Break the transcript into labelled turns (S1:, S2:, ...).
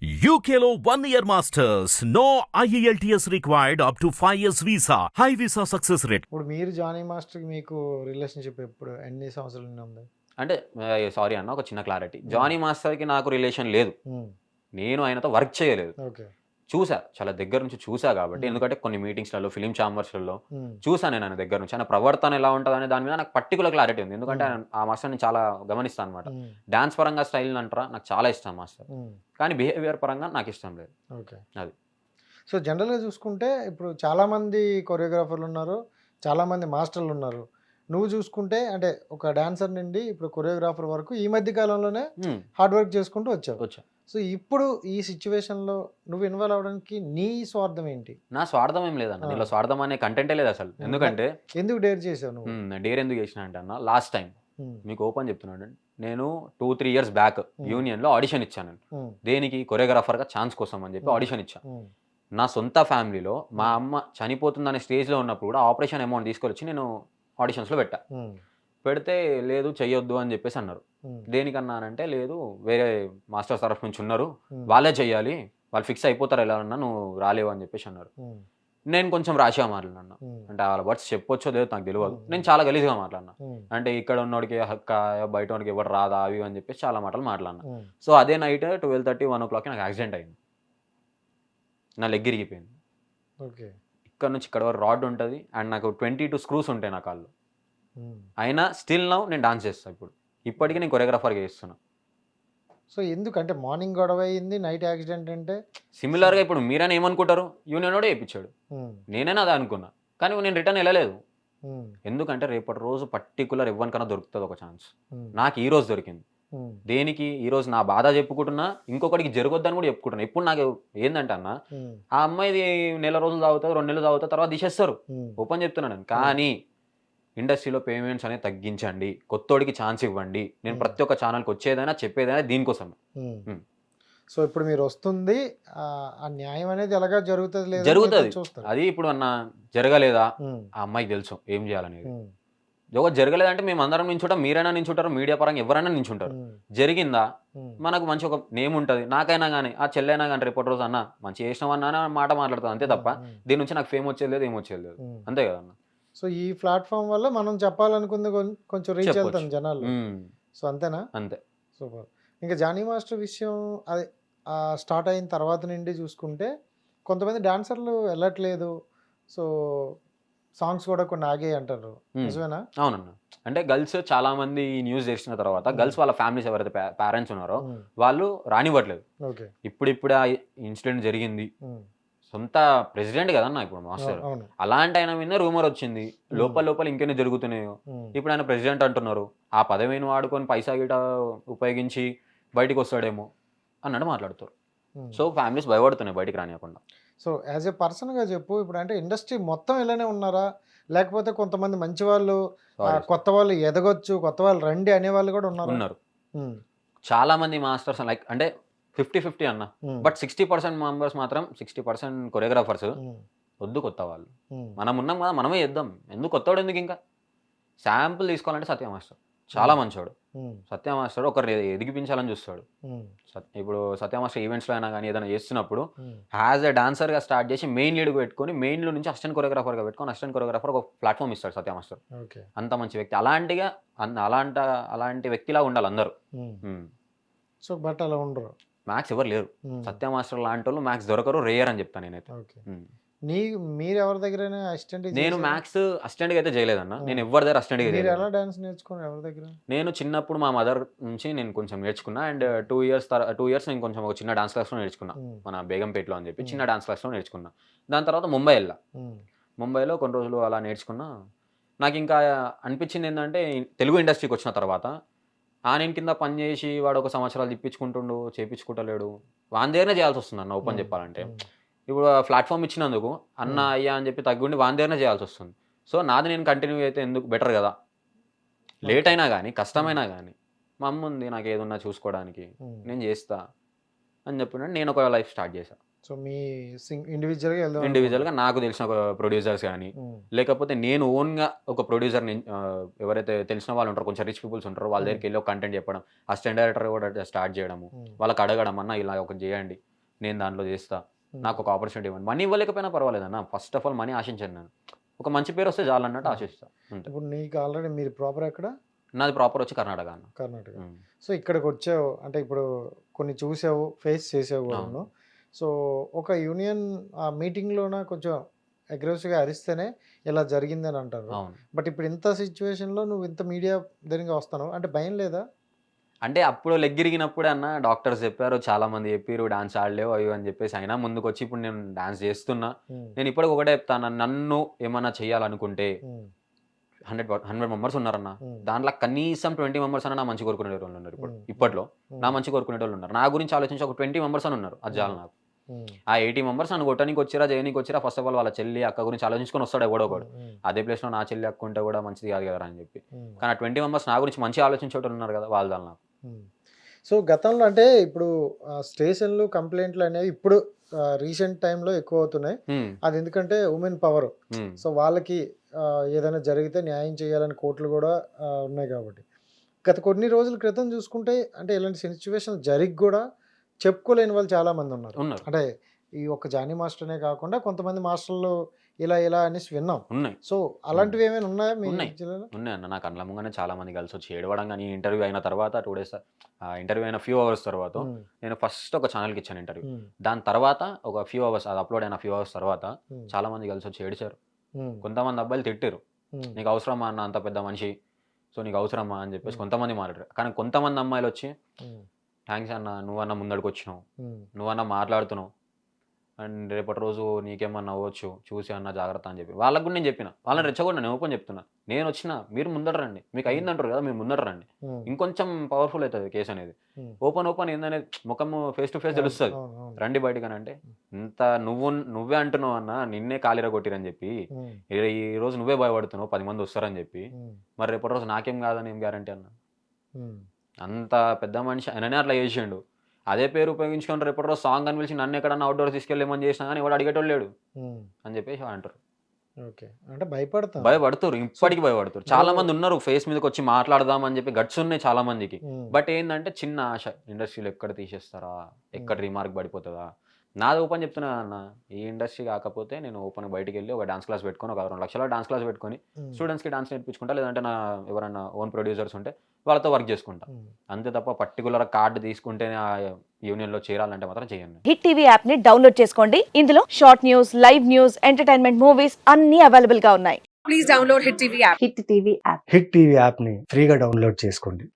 S1: One year masters. No E IELTS required up to 5 years visa. High visa success rate.
S2: ఇప్పుడు మీరు Johnny మాస్టర్కి మీకు relationship ఎప్పుడు ఎన్ని సంవత్సరాల ఉంది
S3: అంటే సారీ అన్న ఒక చిన్న క్లారిటీ జానీ మాస్టర్కి నాకు రిలేషన్ లేదు నేను ఆయనతో వర్క్ చేయలేదు
S2: ఓకే
S3: చూసా చాలా దగ్గర నుంచి చూసా కాబట్టి. ఎందుకంటే కొన్ని మీటింగ్స్లలో ఫిలిం ఛాంబర్స్లలో చూసా నేను ఆయన దగ్గర నుంచి. ఆయన ప్రవర్తన ఎలా ఉంటుంది అనే దాని మీద నాకు పర్టికులర్ క్లారిటీ ఉంది. ఎందుకంటే ఆ మాస్టర్ని చాలా గమనిస్తాను అనమాట డాన్స్ పరంగా స్టైల్ అంటారా నాకు చాలా ఇష్టం మాస్టర్. కానీ బిహేవియర్ పరంగా నాకు ఇష్టం లేదు.
S2: ఓకే.
S3: అది.
S2: సో జనరల్గా చూసుకుంటే ఇప్పుడు చాలామంది కొరియోగ్రాఫర్లు ఉన్నారు చాలామంది మాస్టర్లు ఉన్నారు. నువ్వు చూసుకుంటే అంటే ఒక డాన్సర్ నుండి ఇప్పుడు కొరియోగ్రాఫర్ వరకు ఈ మధ్య కాలంలోనే. హార్డ్ వర్క్ చేసుకుంటూ వచ్చావు
S3: వచ్చా
S2: సో ఇప్పుడు ఈ సిచ్యువేషన్లో నువ్వు ఇన్వాల్వ్ అవడానికి నీ స్వార్థం ఏంటి
S3: నా స్వార్థం ఏం లేదన్న. దీనిలో స్వార్థం అనే కంటెంటే లేదు అసలు. ఎందుకంటే
S2: ఎందుకు డేర్ చేసావు నువ్వు
S3: డేర్ ఎందుకు చేసిన అంటే అన్న లాస్ట్ టైం. మీకు ఓపెన్ చెప్తున్నాను నేను టూ త్రీ ఇయర్స్ బ్యాక్. యూనియన్లో ఆడిషన్ ఇచ్చాను. దేనికి కొరియోగ్రాఫర్గా ఛాన్స్ కోసం అని చెప్పి. ఆడిషన్ ఇచ్చాను. నా సొంత ఫ్యామిలీలో మా అమ్మ చనిపోతుందనే స్టేజ్లో ఉన్నప్పుడు కూడా ఆపరేషన్ అమౌంట్ తీసుకొచ్చి నేను ఆడిషన్స్లో పెట్టా. పెడితే లేదు చెయ్యొద్దు అని చెప్పేసి అన్నారు. దేనికన్నానంటే లేదు వేరే మాస్టర్స్ తరఫు నుంచి ఉన్నారు. వాళ్ళే చెయ్యాలి వాళ్ళు ఫిక్స్ అయిపోతారు ఎలా అన్నా నువ్వు రాలేవు అని చెప్పేసి అన్నారు. నేను కొంచెం రాశిగా మాట్లాడినా. అంటే వాళ్ళ వర్డ్స్ చెప్పొచ్చో లేదో నాకు తెలియదు. నేను చాలా గలీజ్గా మాట్లాడినా. అంటే ఇక్కడ ఉన్నోడికి హక్క బయట వాడికి ఎవరు రాదా అవి అని చెప్పేసి చాలా మాటలు మాట్లాడినా. సో అదే నైట్ ట్వెల్వ్ థర్టీ వన్ ఓ క్లాక్కి నాకు యాక్సిడెంట్ అయింది నా లెగ్ ఇరిగిపోయింది
S2: ఓకే
S3: ఇక్కడ నుంచి ఇక్కడ వరకు రాడ్ ఉంటుంది అండ్ నాకు ట్వంటీ టూ స్క్రూస్ ఉంటాయి నా కాళ్ళు
S2: Hmm.
S3: అయినా స్టిల్ నౌ నేను డాన్స్ చేస్తాను ఇప్పుడు ఇప్పటికీ నేను కొరియోగ్రాఫర్గా చేస్తున్నా
S2: సో ఎందుకు అంటే మార్నింగ్ గొడవ అయింది నైట్ యాక్సిడెంట్ అంటే
S3: సిమిలర్గా ఇప్పుడు మీరైనా ఏమనుకుంటారు యూనియన్ కూడా వేయించాడు
S2: Hmm.
S3: నేనైనా అదే అనుకున్నా కానీ నేను రిటర్న్ వెళ్ళలేదు
S2: Hmm.
S3: ఎందుకంటే రేపటి రోజు పర్టికులర్ ఎవరికైనా దొరుకుతుంది ఒక ఛాన్స్. నాకు ఈ రోజు దొరికింది. దేనికి ఈ రోజు నా బాధ చెప్పుకుంటున్నా ఇంకొకటికి జరగొద్దని కూడా చెప్పుకుంటున్నా ఇప్పుడు నాకు ఏంటంటే అన్న. ఆ అమ్మాయిది నెల రోజులు తాగుతుంది రెండు నెలలు తాగుతుంది తర్వాత తీసేస్తారు. ఓపెన్ చెప్తున్నాను నేను కానీ ఇండస్ట్రీలో పేమెంట్స్ అనేది తగ్గించండి కొత్తోడికి ఛాన్స్ ఇవ్వండి నేను. ప్రతి ఒక్క ఛానల్కి వచ్చేదైనా చెప్పేదైనా దీనికోసం.
S2: సో ఇప్పుడు మీరు వస్తుంది ఆ న్యాయం అనేది ఎలాగా జరుగుతుంది
S3: జరుగుతుంది. అది ఇప్పుడు అన్న జరగలేదా. ఆ అమ్మాయికి తెలుసు ఏం చేయాలనేది ఒకటి జరగలేదంటే మేము అందరం నించుంటాం మీరైనా నించుంటారు మీడియా పరంగా ఎవరైనా నించుంటారు. జరిగిందా. మనకు మంచి ఒక నేమ్ ఉంటుంది నాకైనా కానీ ఆ చెల్లైనా కానీ రేపటి రోజు అన్న మంచి చేసినామన్నా మాట మాట్లాడుతుంది అంతే తప్ప. దీని నుంచి నాకు ఫేమ్ వచ్చేది లేదు ఏం వచ్చేది లేదు. అంతే కదన్న
S2: సో ఈ ప్లాట్ఫామ్ వల్ల మనం చెప్పాలనుకుంది కొంచెం రీచ్. వెళ్తాం జనాలు. సో అంతేనా
S3: అంతే
S2: సూపర్ ఇంకా జానీ మాస్టర్ విషయం అది స్టార్ట్ అయిన తర్వాత నుండి చూసుకుంటే కొంతమంది డాన్సర్లు వెళ్ళట్లేదు సో సాంగ్స్ కూడా కొన్ని ఆగాయి అంటారు. నిజమేనా?
S3: అవునన్న. అంటే గర్ల్స్ చాలా మంది ఈ న్యూస్ చేసిన తర్వాత గర్ల్స్ వాళ్ళ ఫ్యామిలీస్ ఎవరైతే పేరెంట్స్ ఉన్నారో. వాళ్ళు రానివ్వట్లేదు.
S2: ఓకే.
S3: ఇప్పుడిప్పుడు ఆ ఇన్సిడెంట్ జరిగింది. సొంత ప్రెసిడెంట్ కదన్న ఇప్పుడు మాస్టర్. అలాంటి ఆయన మీద రూమర్ వచ్చింది. లోపల లోపల ఇంకెన్ని జరుగుతున్నాయో. ఇప్పుడు ఆయన ప్రెసిడెంట్ అంటున్నారు. ఆ పదవిని వాడుకొని పైసా గిట ఉపయోగించి బయటికి వస్తాడేమో అన్నట్టు మాట్లాడుతారు. సో ఫ్యామిలీస్ భయపడుతున్నాయి బయటికి రానియకుండా
S2: సో యాజ్ ఏ పర్సన్గా చెప్పు ఇప్పుడు అంటే ఇండస్ట్రీ మొత్తం ఇలానే ఉన్నారా? లేకపోతే కొంతమంది మంచి వాళ్ళు. కొత్త వాళ్ళు ఎదగొచ్చు కొత్త వాళ్ళు రండి అనే వాళ్ళు కూడా ఉన్నారు?
S3: ఉన్నారు. చాలా మంది మాస్టర్స్ లైక్ అంటే ఫిఫ్టీ ఫిఫ్టీ అన్న. బట్ సిక్స్టీ పర్సెంట్ మెంబర్స్ మాత్రం సిక్స్టీ పర్సెంట్ కొరియోగ్రాఫర్స్ వద్దు కొత్త వాళ్ళు. మనం ఉన్నాం కదా మనమే చేద్దాం. ఎందుకు కొత్తవాడు ఎందుకు ఇంకా? శాంపుల్ తీసుకోవాలంటే సత్య మాస్టర్. చాలా మంచోడు. సత్య మాస్టర్ ఒకరు ఎదిగిపించాలని చూస్తాడు. సత్- ఇప్పుడు సత్య మాస్టర్ ఈవెంట్స్లో అయినా కానీ ఏదైనా చేస్తున్నప్పుడు యాజ్ ఎ డాన్సర్గా స్టార్ట్ చేసి మెయిన్ లీడ్ పెట్టుకొని మెయిన్లో నుంచి అసిస్టెంట్ కొరియోగ్రాఫర్గా పెట్టుకొని అసిస్టెంట్ కొరియోగ్రాఫర్ ఒక ప్లాట్ఫామ్ ఇస్తాడు సత్య మాస్టర్.
S2: ఓకే.
S3: అంత మంచి వ్యక్తి. అలాంటిగా అలాంటి అలాంటి వ్యక్తిలా ఉండాలి అందరూ.
S2: సో బట్ అలా ఉండరు.
S3: మ్యాథ్స్ ఎవరు లేరు.
S2: మ్మ్.
S3: సత్య మాస్టర్ లాంటి వాళ్ళు మ్యాథ్స్ దొరకరు రేయర్ అని చెప్తాను నేనైతే.
S2: నీ మీరు ఎవరి దగ్గర అసిస్టెంట్
S3: నేను మ్యాథ్స్ అసిస్టెంట్గా అయితే చేయలేదన్న. నేను ఎవరి దగ్గర
S2: మీరు
S3: చేయలేదు.
S2: ఎలా డాన్స్ నేర్చుకున్నారు ఎవరి దగ్గర?
S3: నేను చిన్నప్పుడు మా మదర్ నుంచి నేను కొంచెం నేర్చుకున్నా and two years two years నేను కొంచెం ఒక చిన్న డాన్స్ క్లాస్లో నేర్చుకున్నా. మన బేగంపేటలో అని చెప్పి. చిన్న డాన్స్ క్లాస్లో నేర్చుకున్నా. దాని తర్వాత ముంబై వెళ్ళా. ముంబైలో కొన్ని రోజులు అలా నేర్చుకున్నా. నాకు ఇంకా అనిపించింది ఏంటంటే తెలుగు ఇండస్ట్రీకి వచ్చిన తర్వాత ఆ నేను కింద పని చేసి వాడు ఒక సంవత్సరాలు తిప్పించుకుంటుండు చేపించుకుంటలేడు. వాని దగ్గరనే చేయాల్సి వస్తుంది అన్న ఓపెన్. చెప్పాలంటే. ఇప్పుడు ప్లాట్ఫామ్ ఇచ్చినందుకు అన్న. అయ్యా అని చెప్పి తగ్గుండి వాని దగ్గరనే చేయాల్సి వస్తుంది. సో నాది నేను కంటిన్యూ అయితే ఎందుకు బెటర్ కదా? లేట్ అయినా కానీ కష్టమైనా కానీ మా అమ్మ ఉంది నాకు ఏదున్నా చూసుకోవడానికి. నేను చేస్తా అని చెప్పిన నేను ఒక లైఫ్ స్టార్ట్ చేశా.
S2: సో మీ సింగ్ ఇండివిజువల్గా వెళ్దాం
S3: ఇండివిజువల్గా నాకు తెలిసిన ఒక ప్రొడ్యూసర్స్ కానీ లేకపోతే నేను ఓన్గా ఒక ప్రొడ్యూసర్ని ఎవరైతే తెలిసిన వాళ్ళు ఉంటారో కొంచెం రిచ్ పీపుల్స్ ఉంటారో వాళ్ళ దగ్గరికి వెళ్ళి ఒక కంటెంట్ చెప్పడం అసిస్టెంట్ డైరెక్టర్ కూడా స్టార్ట్ చేయడము వాళ్ళకి అడగడం అన్న ఇలా ఒకటి చేయండి నేను దాంట్లో చేస్తా.
S2: ఉమ్.
S3: నాకు ఒక ఆపర్చునిటీ ఇవ్వండి. మనీ ఇవ్వలేకపోయినా పర్వాలేదన్న ఫస్ట్ ఆఫ్ ఆల్ మనీ ఆశించాను నేను. ఒక మంచి పేరు వస్తే చాలన్నట్టు ఆశిస్తా. అంతే.
S2: ఇప్పుడు నీకు ఆల్రెడీ మీరు ప్రాపర్ ఎక్కడ?
S3: నాది ప్రాపర్ వచ్చి కర్ణాటక అన్న.
S2: కర్ణాటక. సో ఇక్కడికి వచ్చావు. అంటే ఇప్పుడు కొన్ని చూసావు ఫేస్ చేసావు కూడాను సో ఒక యూనియన్ ఆ మీటింగ్లోన కొంచెం అగ్రెసివ్గా అరిస్తేనే ఇలా జరిగిందని అంటారు.
S3: అవును.
S2: బట్ ఇప్పుడు ఇంత సిచ్యువేషన్లో నువ్వు ఇంత మీడియా దగ్గర వస్తాను అంటే భయం లేదా?
S3: అంటే అప్పుడు లెగ్ ఇరిగినప్పుడే అన్న డాక్టర్స్ చెప్పారు చాలా మంది చెప్పారు డాన్స్ ఆడలేవు అవి అని చెప్పేసి. అయినా ముందుకు వచ్చి ఇప్పుడు నేను డాన్స్ చేస్తున్నా. నేను ఇప్పటికి ఒకటే చెప్తాను నన్ను ఏమన్నా చేయాలనుకుంటే హండ్రెడ్ హండ్రెడ్ మెంబర్స్ ఉన్నారన్న. దాంట్లో కనీసం ట్వంటీ మెంబర్స్ అన్న నా మంచి కోరుకునే వాళ్ళు ఉన్నారు ఇప్పుడు. ఇప్పట్లో నా మంచి కోరుకునే వాళ్ళు ఉన్నారు. నా గురించి ఆలోచించి ఒక ట్వంటీ మెంబర్స్ అని ఉన్నారు అది చాలు నాకు. ఆ ఎయిటీ మెంబర్స్ నన్ను కొట్టడానికి వచ్చిరా చేయడానికి వచ్చిరా ఫస్ట్ ఆఫ్ ఆల్ వాళ్ళ చెల్లి అక్క గురించి ఆలోచించుకొని వస్తాడు ఎవడో ఒకడు. అదే ప్లేస్లో నా చెల్లి అక్క ఉంటే కూడా మంచిది కాదు కదా అని చెప్పి. కానీ ఆ ట్వంటీ మెంబర్స్ నా గురించి మంచి ఆలోచించేటోళ్ళు ఉన్నారు కదా వాళ్ళ దాని నాకు.
S2: సో గతంలో అంటే ఇప్పుడు స్టేషన్లు కంప్లైంట్లు అనేవి ఇప్పుడు రీసెంట్ టైంలో ఎక్కువ అవుతున్నాయి అది ఎందుకంటే ఉమెన్ పవర్. సో వాళ్ళకి ఏదైనా జరిగితే న్యాయం చేయాలని కోర్టులు కూడా ఉన్నాయి కాబట్టి. గత కొన్ని రోజుల క్రితం చూసుకుంటే అంటే ఇలాంటి సిచ్యువేషన్ జరిగి కూడా చెప్పుకోలేని వాళ్ళు చాలా మంది ఉన్నారు.
S3: ఉన్నారు.
S2: అంటే ఈ ఒక్క జానీ మాస్టర్నే కాకుండా కొంతమంది మాస్టర్లు ఇలా ఇలా అనేసి విన్నాం.
S3: ఉన్నాయి.
S2: సో అలాంటివి ఏమైనా ఉన్నాయా మీ
S3: ఉన్నాయి. ఉన్నాయి అన్న. నాకు అండ్ల ముంగానే చాలా మంది కలిసి వచ్చి ఏడవడం కానీ ఇంటర్వ్యూ అయిన తర్వాత టూ డేస్ ఇంటర్వ్యూ అయిన ఫ్యూ అవర్స్ తర్వాత నేను ఫస్ట్ ఒక ఛానల్కి ఇచ్చాను ఇంటర్వ్యూ దాని తర్వాత ఒక ఫ్యూ అవర్స్ అది అప్లోడ్ అయిన ఫ్యూ అవర్స్ తర్వాత చాలా మంది కలిసి వచ్చి ఏడిచారు. కొంతమంది అబ్బాయిలు తిట్టారు నీకు అవసరమా అన్న అంత పెద్ద మనిషి? సో నీకు అవసరమా? అని చెప్పేసి. కొంతమంది మాట్లాడారు. కానీ కొంతమంది అమ్మాయిలు వచ్చి థ్యాంక్స్ అన్న నువ్వన్నా ముందడికి వచ్చినావు నువ్వన్నా మాట్లాడుతున్నావు. అండ్ రేపటి రోజు నీకేమన్నా అవ్వచ్చు చూసి అన్న జాగ్రత్త అని చెప్పి. వాళ్ళకు కూడా నేను చెప్పిన. వాళ్ళని రెచ్చగొండి నేను ఓపెన్ చెప్తున్నా. నేను వచ్చిన మీరు ముందర రండి. మీకు అయ్యిందంటారు కదా మీరు ముందర రండి.
S2: ఉమ్,
S3: ఇంకొంచెం పవర్ఫుల్ అవుతుంది కేసు అనేది. ఓపెన్ ఓపెన్ ఏందనేది ముఖం ఫేస్ టు ఫేస్ తెలుస్తుంది. రండి బయటకు అని అంటే ఇంత నువ్వు నువ్వే అంటున్నావు అన్న నిన్నే కాలిర కొట్టిరని చెప్పి ఈ- రోజు నువ్వే భయపడుతున్నావు పది మంది వస్తారని చెప్పి మరి రేపటి రోజు నాకేం కాదని ఏం గ్యారంటీ అన్న? అంత పెద్ద మనిషి ఆయననే అట్లా చేసిండు. అదే పేరు ఉపయోగించుకొని రేపటి రోజు సాంగ్ అని పిలిచి నన్ను ఎక్కడన్నా అవుట్డోర్ తీసుకెళ్ళేమని చేసినా కానీ వాడు అడిగేటోళ్ళు లేడు.
S2: ఉమ్,
S3: అని చెప్పేసి అంటారు.
S2: ఓకే అంటే భయపడతాం.
S3: భయపడుతారు. ఇప్పటికీ భయపడుతారు. చాలా మంది ఉన్నారు ఫేస్ మీదకి వచ్చి మాట్లాడదాం అని చెప్పి గట్స్ ఉన్నాయి చాలా మందికి. బట్ ఏంటంటే చిన్న ఆశ ఇండస్ట్రీలో ఎక్కడ తీసేస్తారా? ఎక్కడ రీమార్క్ పడిపోతుందా? నాది ఓపెన్ చెప్తున్నా అన్న. ఈ ఇండస్ట్రీ కాకపోతే నేను ఓపెన్ బయటికి వెళ్ళి ఒక డాన్స్ క్లాస్ పెట్టుకొని ఒక రెండు లక్షల డాన్స్ క్లాస్ పెట్టుకొని స్టూడెంట్స్కి డాన్స్ నేర్పించుకుంటా లేదంటే నా ఎవరైనా ఓన్ ప్రొడ్యూసర్స్ ఉంటే వాళ్ళతో వర్క్ చేసుకుంటా. అంతే తప్ప పర్టికులర్ కార్డు తీసుకుంటేనే ఆ యూనియన్లో చేరాలంటే మాత్రం చేయండి
S4: హిట్ టీవీ యాప్ని డౌన్లోడ్ చేసుకోండి. ఇందులో short news live news entertainment movies అన్ని అవైలబుల్గా ఉన్నాయి.
S5: Please download Hit TV app.
S4: Hit TV app
S6: hit TV యాప్ని ఫ్రీగా డౌన్లోడ్ చేసుకోండి.